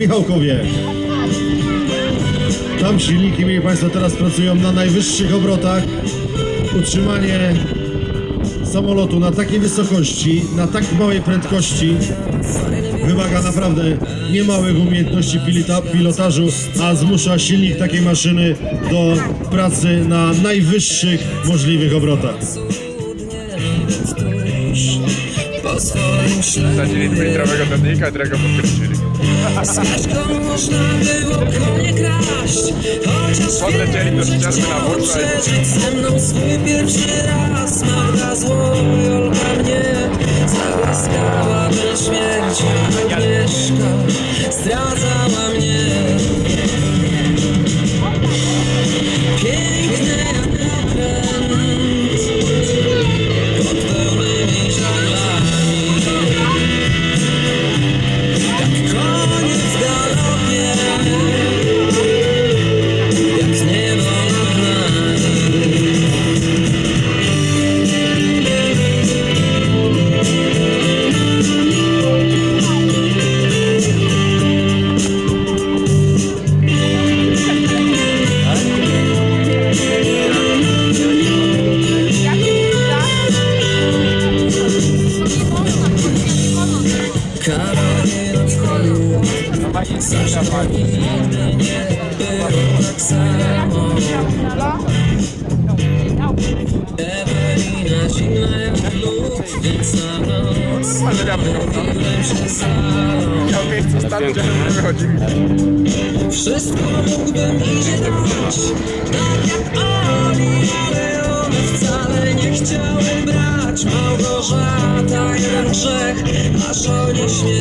Michałkowie. Tam silniki, mieli Państwo, teraz pracują na najwyższych obrotach. Utrzymanie samolotu na takiej wysokości, na tak małej prędkości wymaga naprawdę niemałych umiejętności pilota, pilotażu, a zmusza silnik takiej maszyny do pracy na najwyższych możliwych obrotach. Wsadzili dwulitrowego todnika, którego podkręcili. Ścieżką można było konie kraść Chociaż Podlecieli do ścieżki na i- przeżyć ze mną swój pierwszy raz Magda złojolka mnie Karolina w Hollywood Zawsze nigdy nie było tak samo Ewelina zimna jak lód Więc na noc Byłem się salą miał miejsce stać, gdzie nie wychodzili. Wszystko mógłbym idzie dać Tak jak oni, ale one wcale nie chciały brać Małgorzata jeden grzech A jeśli